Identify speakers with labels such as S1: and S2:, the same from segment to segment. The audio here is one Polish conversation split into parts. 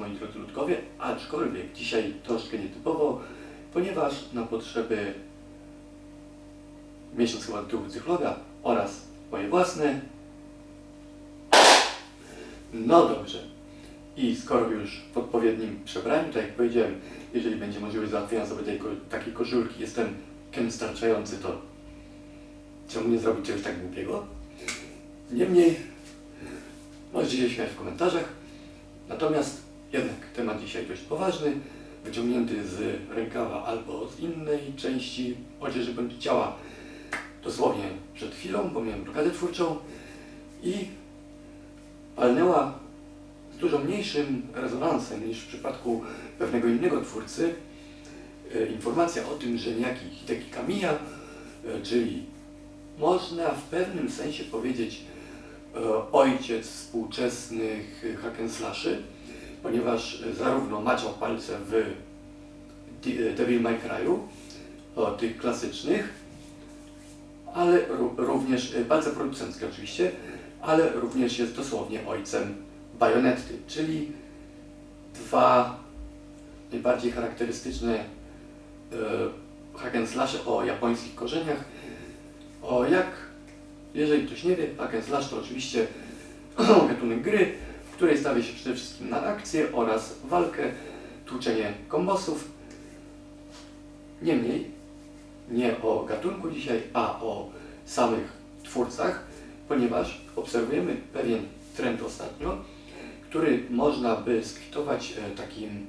S1: moi drodzy ludkowie, aczkolwiek dzisiaj troszkę nietypowo, ponieważ na potrzeby miesiąc chyba tyłu psychologa oraz moje własne. No dobrze. I skoro już w odpowiednim przebraniu, tak jak powiedziałem, jeżeli będzie możliwość załatwienia sobie tej, takiej koszulki, jestem ken starczający, to czemu nie zrobić czegoś tak głupiego? Niemniej, możecie się śmiać w komentarzach. Natomiast jednak temat dzisiaj dość poważny, wyciągnięty z rękawa albo z innej części odzieży bądź ciała. Dosłownie przed chwilą, bo miałem blokadę twórczą i palnęła z dużo mniejszym rezonansem niż w przypadku pewnego innego twórcy. E, informacja o tym, że niejaki Hideki Kamiya, e, czyli można w pewnym sensie powiedzieć e, ojciec współczesnych hack and slashy, ponieważ e, zarówno maciał palce w e, Devil May Cry'u, tych klasycznych, ale ró- również, e, palce producenckie oczywiście, ale również jest dosłownie ojcem bajonetty, czyli dwa najbardziej charakterystyczne e, slashe o japońskich korzeniach. O jak, jeżeli ktoś nie wie, hack slash to oczywiście gatunek gry, której stawia się przede wszystkim na akcję oraz walkę, tłuczenie kombosów. Niemniej, nie o gatunku dzisiaj, a o samych twórcach, ponieważ obserwujemy pewien trend ostatnio, który można by skwitować e, takim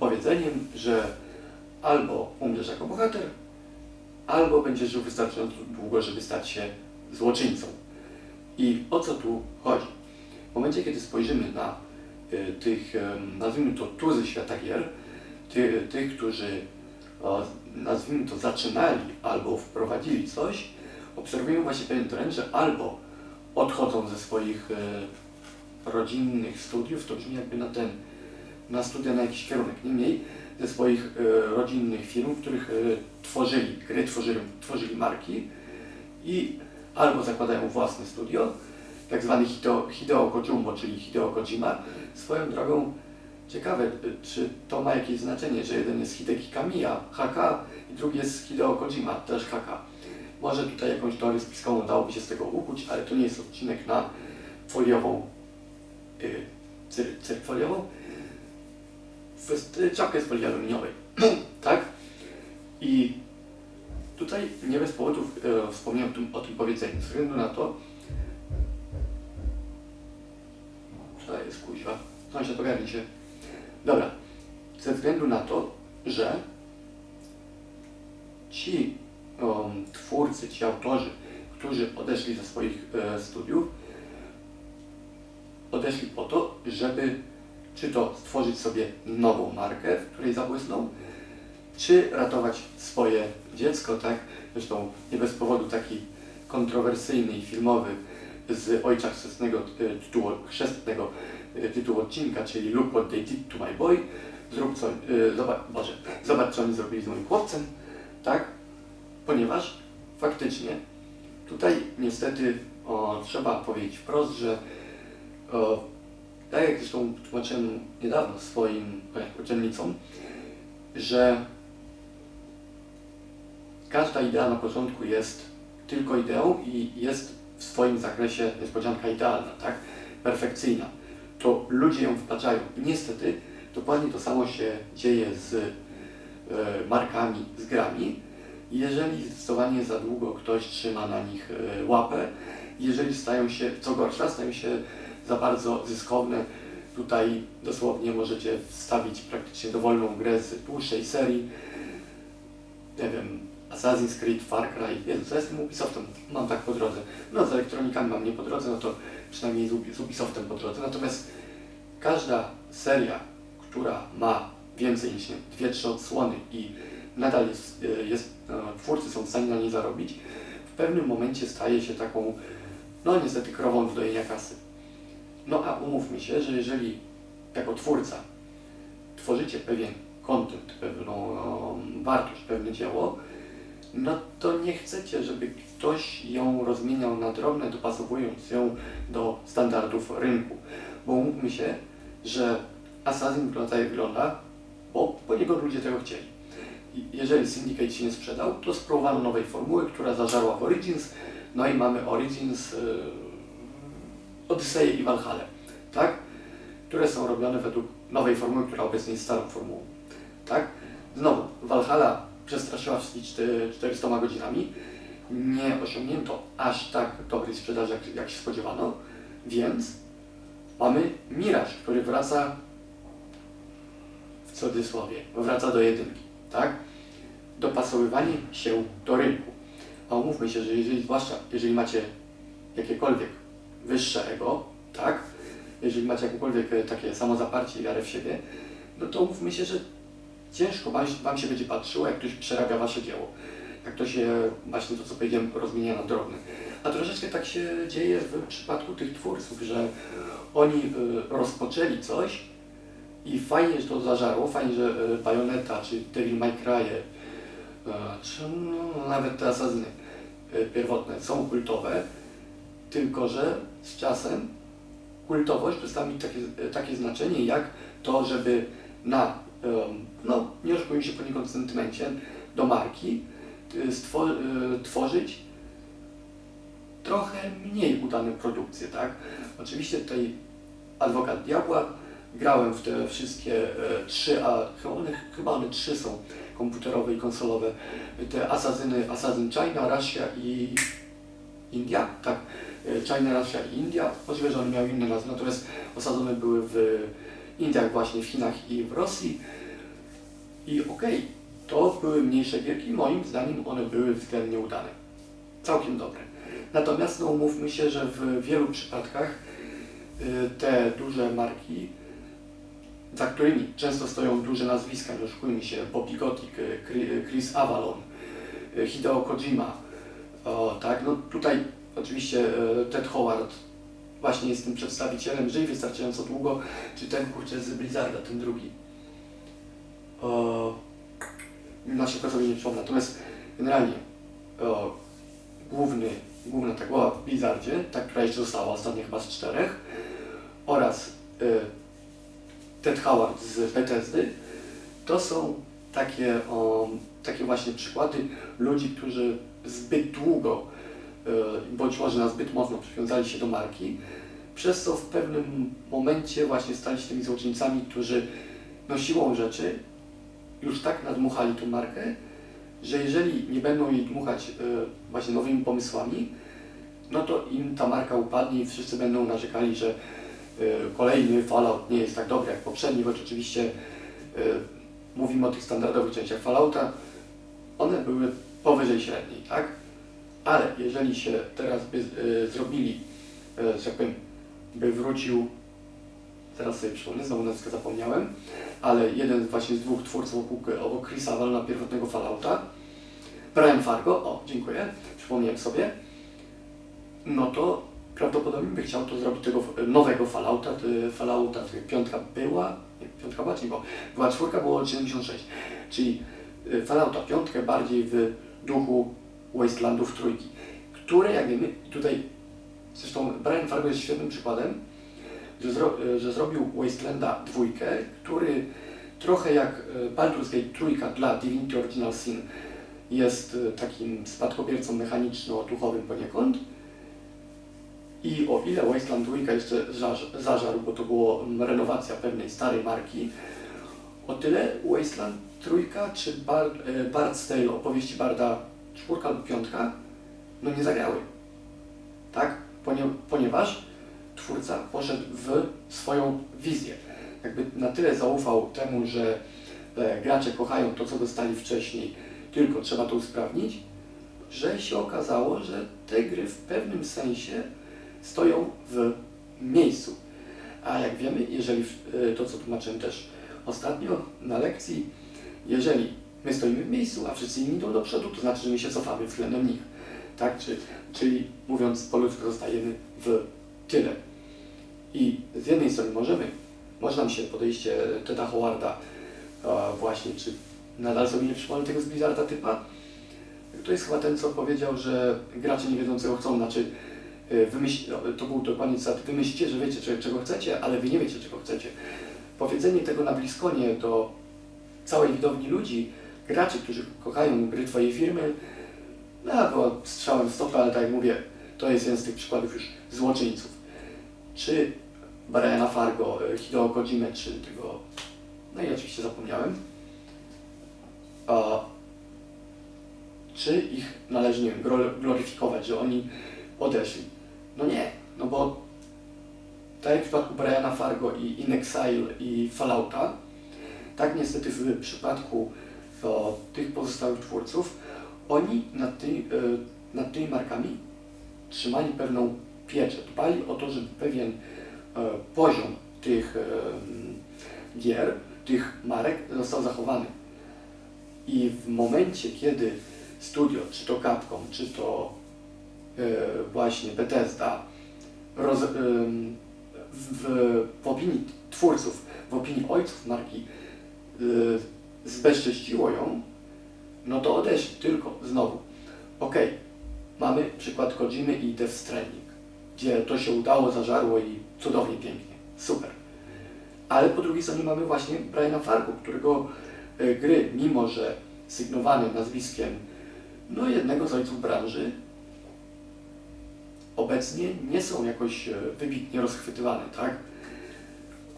S1: powiedzeniem, że albo umrzesz jako bohater, albo będziesz żył wystarczająco długo, żeby stać się złoczyńcą. I o co tu chodzi? W momencie, kiedy spojrzymy na y, tych, nazwijmy to tuzy świata gier, ty, tych, którzy nazwijmy to zaczynali albo wprowadzili coś, obserwujemy właśnie pewien trend, że albo odchodzą ze swoich e, rodzinnych studiów, to brzmi jakby na ten, na studia na jakiś kierunek, niemniej ze swoich e, rodzinnych firm, w których e, tworzyli gry, tworzyli, tworzyli marki i albo zakładają własne studio, tak zwany Hideo, Hideo Kojumbo, czyli Hideo Kojima. Swoją drogą ciekawe, e, czy to ma jakieś znaczenie, że jeden jest Hideki Kamiya, HK i drugi jest Hideo Kojima, też HK. Może tutaj jakąś teorię spiskową dałoby się z tego ukuć, ale to nie jest odcinek na foliową, yy, cyrk, cyrk foliową, y, czapkę z folii aluminiowej, tak? I tutaj nie bez powodu e, wspomniałem o tym, o tym powiedzeniu, ze względu na to, sąsiad ogarnij się. Dobra, ze względu na to, że ci um, twórcy, ci autorzy, którzy odeszli ze swoich e, studiów, odeszli po to, żeby czy to stworzyć sobie nową markę, w której zabłysną, czy ratować swoje dziecko, tak? Zresztą nie bez powodu taki kontrowersyjny i filmowy z ojca chrzestnego e, tytułu, chrzestnego e, tytułu odcinka, czyli Look What They Did to My Boy, zrób co, e, zobacz, Boże, zobacz co oni zrobili z moim chłopcem, tak? Ponieważ faktycznie tutaj niestety o, trzeba powiedzieć wprost, że o, tak jak zresztą tłumaczyłem niedawno swoim uczennicom, że każda idea na początku jest tylko ideą i jest w swoim zakresie niespodzianka idealna, tak? Perfekcyjna. To ludzie ją wpaczają. I niestety dokładnie to samo się dzieje z e, markami, z grami. Jeżeli zdecydowanie za długo ktoś trzyma na nich e, łapę, jeżeli stają się, co gorsza, stają się za bardzo zyskowne. Tutaj dosłownie możecie wstawić praktycznie dowolną grę z dłuższej serii. Nie wiem, Assassin's Creed, Far Cry, Jezu, co Ubisoftem mam tak po drodze. No z elektronikami mam nie po drodze, no to przynajmniej z, Ubi- z Ubisoftem po drodze. Natomiast każda seria, która ma więcej niż nie, dwie, trzy odsłony i nadal jest, e, jest e, twórcy są w stanie na niej zarobić, w pewnym momencie staje się taką, no niestety krową do dojenia kasy. No a umówmy się, że jeżeli jako twórca tworzycie pewien content, pewną wartość, pewne dzieło, no to nie chcecie, żeby ktoś ją rozmieniał na drobne, dopasowując ją do standardów rynku. Bo umówmy się, że Assassin wygląda jak wygląda, bo poniekąd ludzie tego chcieli. Jeżeli Syndicate się nie sprzedał, to spróbowano nowej formuły, która zażarła w Origins, no i mamy Origins, yy, Odyseję i Valhalla, tak? Które są robione według nowej formuły, która obecnie jest starą formułą, tak? Znowu, Valhalla przestraszyła wszystkich czty- 400 godzinami, nie osiągnięto aż tak dobrej sprzedaży, jak, jak się spodziewano, więc mamy Miraż, który wraca w cudzysłowie, wraca do jedynki, tak? Dopasowywanie się do rynku. A umówmy się, że jeżeli, zwłaszcza jeżeli macie jakiekolwiek wyższe ego, tak? Jeżeli macie jakiekolwiek e, takie samozaparcie i wiarę w siebie, no to umówmy się, że ciężko wam, się będzie patrzyło, jak ktoś przerabia wasze dzieło. Jak to się, właśnie to co powiedziałem, rozmienia na drobne. A troszeczkę tak się dzieje w przypadku tych twórców, że oni y, rozpoczęli coś i fajnie, że to zażarło, fajnie, że y, Bayonetta czy Devil May Cry, y, czy no, nawet te asazyny y, pierwotne są kultowe, tylko że z czasem kultowość mieć takie, takie znaczenie jak to, żeby na, no nie oszukujmy się poniekąd sentymencie, do marki y, stwo, y, tworzyć trochę mniej udane produkcje, tak? Oczywiście tutaj Adwokat Diabła, grałem w te wszystkie e, trzy, a chyba one, chyba one trzy są komputerowe i konsolowe, te Asazyny, Assassin China, Russia i India, tak, e, China, Russia i India, możliwe, że one miały inne nazwy, natomiast osadzone były w Indiach właśnie, w Chinach i w Rosji i okej, to były mniejsze gierki, moim zdaniem one były względnie udane, całkiem dobre. Natomiast no umówmy się, że w wielu przypadkach y, te duże marki, za którymi często stoją duże nazwiska, nie oszukujmy się, Bobby Kotick, y, Chri- Chris Avalon, y, Hideo Kojima, o, tak, no tutaj oczywiście y, Ted Howard właśnie jest tym przedstawicielem, żyje wystarczająco długo, czy ten kurczę z Blizzarda, ten drugi. O, na szybko sobie nie przypomnę, natomiast generalnie o, główny, główna ta głowa w Blizzardzie, ta, która jeszcze została ostatnia chyba z czterech, oraz y, Ted Howard z Bethesdy, to są takie, o, takie właśnie przykłady ludzi, którzy zbyt długo, bądź może na zbyt mocno przywiązali się do marki, przez co w pewnym momencie właśnie stali się tymi złoczyńcami, którzy no siłą rzeczy już tak nadmuchali tą markę, że jeżeli nie będą jej dmuchać y, właśnie nowymi pomysłami, no to im ta marka upadnie i wszyscy będą narzekali, że y, kolejny Fallout nie jest tak dobry jak poprzedni, choć oczywiście mówimy o tych standardowych częściach Fallouta, one były powyżej średniej, tak? Ale jeżeli się teraz by y, zrobili, y, że tak powiem, by wrócił, teraz sobie przypomnę, znowu nazwisko zapomniałem, ale jeden właśnie z dwóch twórców obok, obok Chrisa Valona pierwotnego Fallouta, Brian Fargo, o dziękuję, przypomniałem sobie, no to prawdopodobnie by chciał to zrobić tego nowego Fallouta, y, Fallouta, piątka była, nie, piątka była, czyli bo była czwórka, było 76, czyli Fallouta piątkę bardziej w duchu Wastelandów trójki, które jak wiemy tutaj, zresztą Brian Fargo jest świetnym przykładem, że, zro, że zrobił Wastelanda dwójkę, który trochę jak y, Baldur's Gate trójka dla Divinity Original Sin jest y, takim spadkobiercą mechaniczno-duchowym poniekąd. I o ile Wasteland 2 jeszcze zaż- zażarł, bo to była renowacja pewnej starej marki, o tyle Wasteland 3 czy Bar, e, Bard's Tale, opowieści Barda czwórka lub piątka, no nie zagrały. Tak? Ponie, ponieważ twórca poszedł w swoją wizję. Jakby na tyle zaufał temu, że e, gracze kochają to, co dostali wcześniej, tylko trzeba to usprawnić, że się okazało, że te gry w pewnym sensie stoją w miejscu. A jak wiemy, jeżeli e, to, co tłumaczyłem też ostatnio na lekcji, jeżeli my stoimy w miejscu, a wszyscy inni idą do przodu, to znaczy, że my się cofamy względem nich. Tak? Czy, czyli mówiąc po ludzku, zostajemy w tyle. I z jednej strony możemy, może nam się podejście Teda Howarda e, właśnie, czy nadal sobie nie przypomnę tego z Blizzarda typa, to jest chyba ten, co powiedział, że gracze nie wiedzą, czego chcą, znaczy y, wymyśl, no, to był dokładnie cytat, wymyślcie, że wiecie czego chcecie, ale wy nie wiecie czego chcecie. Powiedzenie tego na bliskonie do całej widowni ludzi, graczy, którzy kochają gry twojej firmy, no było strzałem w stopę, ale tak jak mówię, to jest jeden z tych przykładów już złoczyńców. Czy Briana Fargo, y, Hideo Kojime, czy tego, no i oczywiście zapomniałem, a, czy ich należy, nie wiem, gloryfikować, że oni odeszli? No nie, no bo tak jak w przypadku Briana Fargo i In Exile i Fallouta, tak niestety w przypadku o, tych pozostałych twórców, oni nad, ty, y, nad tymi markami trzymali pewną pieczę, dbali o to, żeby pewien e, poziom tych e, gier, tych marek został zachowany. I w momencie, kiedy studio, czy to Capcom, czy to e, właśnie Bethesda, roz, w, w opinii twórców, w opinii ojców marki zbezcześciło ją, no to odeszli tylko znowu. Okej, mamy przykład Kojimy i Death Stranding, gdzie to się udało, zażarło i cudownie, pięknie, super. Ale po drugiej stronie mamy właśnie Briana Fargo, którego y, gry, mimo że sygnowane nazwiskiem no jednego z ojców branży, obecnie nie są jakoś e, wybitnie rozchwytywane, tak?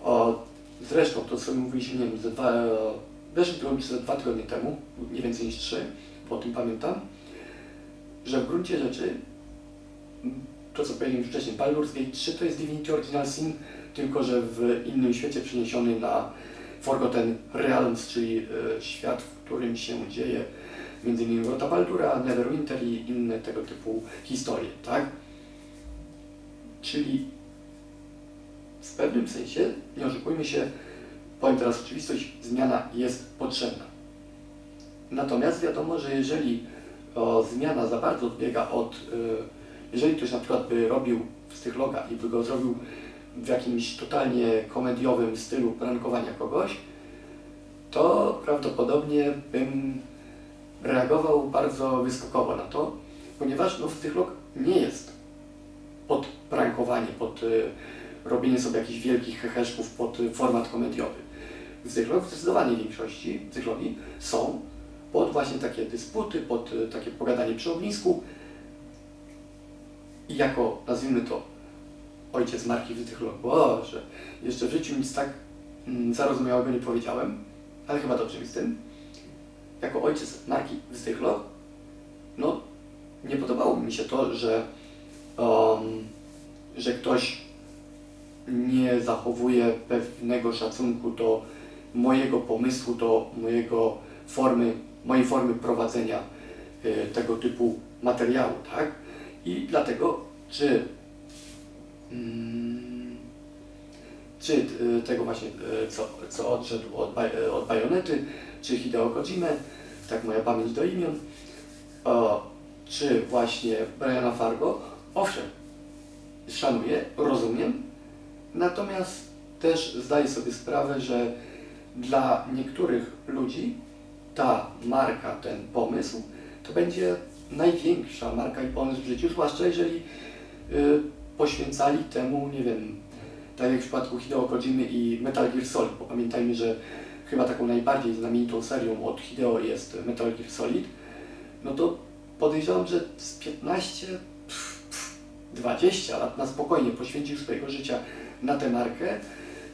S1: O, zresztą to, co mówiliśmy, nie wiem, e, w ze dwa tygodnie temu, nie więcej niż trzy, bo o tym pamiętam, że w gruncie rzeczy to, co powiedziałem już wcześniej, Baldur's Gate 3 to jest Divinity Original Sin, tylko że w innym świecie przeniesiony na Forgotten Realms, czyli e, świat, w którym się dzieje innymi Wrota Baldura, Neverwinter i inne tego typu historie, tak? Czyli w pewnym sensie, nie oszukujmy się, powiem teraz oczywistość, zmiana jest potrzebna. Natomiast wiadomo, że jeżeli o, zmiana za bardzo odbiega od, y, jeżeli ktoś na przykład by robił z tych loga i by go zrobił w jakimś totalnie komediowym stylu prankowania kogoś, to prawdopodobnie bym reagował bardzo wyskokowo na to, ponieważ no, w tych log nie jest pod prankowanie, pod y, robienie sobie jakichś wielkich heheszków pod y, format komediowy. W zdecydowanej większości Zyklogi są pod właśnie takie dysputy, pod y, takie pogadanie przy ognisku i jako, nazwijmy to, ojciec marki Zyklog, Boże, jeszcze w życiu nic tak mm, zarozumiałego nie powiedziałem, ale chyba dobrze mi z tym. Jako ojciec marki Zyklog, no nie podobało mi się to, że um, że ktoś nie zachowuje pewnego szacunku do mojego pomysłu, do mojego formy, mojej formy prowadzenia y, tego typu materiału, tak? I dlatego, czy mm, czy y, tego właśnie, y, co, co odszedł od, od Bajonety, czy Hideo Kojime, tak moja pamięć do imion, czy właśnie Briana Fargo, owszem, szanuję, rozumiem, natomiast też zdaję sobie sprawę, że dla niektórych ludzi ta marka, ten pomysł, to będzie największa marka i pomysł w życiu, zwłaszcza jeżeli y, poświęcali temu, nie wiem, tak jak w przypadku Hideo Kojimy i Metal Gear Solid, bo pamiętajmy, że chyba taką najbardziej znamienitą serią od Hideo jest Metal Gear Solid, no to podejrzewam, że z 15, pff, pff, 20 lat na spokojnie poświęcił swojego życia na tę markę,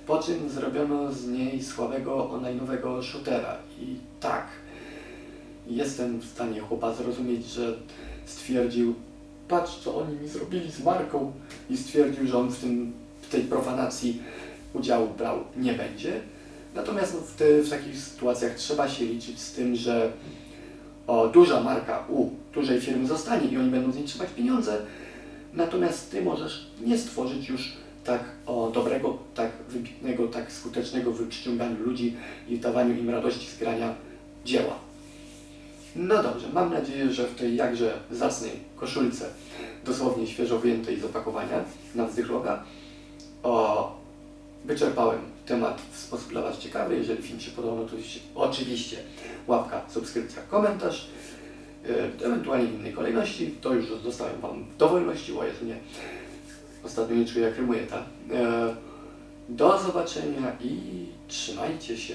S1: po czym zrobiono z niej słabego online'owego shootera. I tak, jestem w stanie chłopa zrozumieć, że stwierdził, patrz co oni mi zrobili z marką i stwierdził, że on w, tym, w tej profanacji udziału brał nie będzie. Natomiast w, te, w takich sytuacjach trzeba się liczyć z tym, że o, duża marka u dużej firmy zostanie i oni będą z niej trzymać pieniądze, natomiast ty możesz nie stworzyć już tak o, dobrego, tak wybitnego, tak skutecznego w przyciąganiu ludzi i dawaniu im radości z dzieła. No dobrze, mam nadzieję, że w tej jakże zacnej koszulce, dosłownie świeżo wyjętej z opakowania na wzdychloga, o, wyczerpałem temat w sposób dla Was ciekawy. Jeżeli film się podobał, no to oczywiście łapka, subskrypcja, komentarz. e, ewentualnie w innej kolejności. To już zostawiam Wam w dowolności, o Jezu nie. Nie czuję jak rymuję, ta. E, do zobaczenia i trzymajcie się.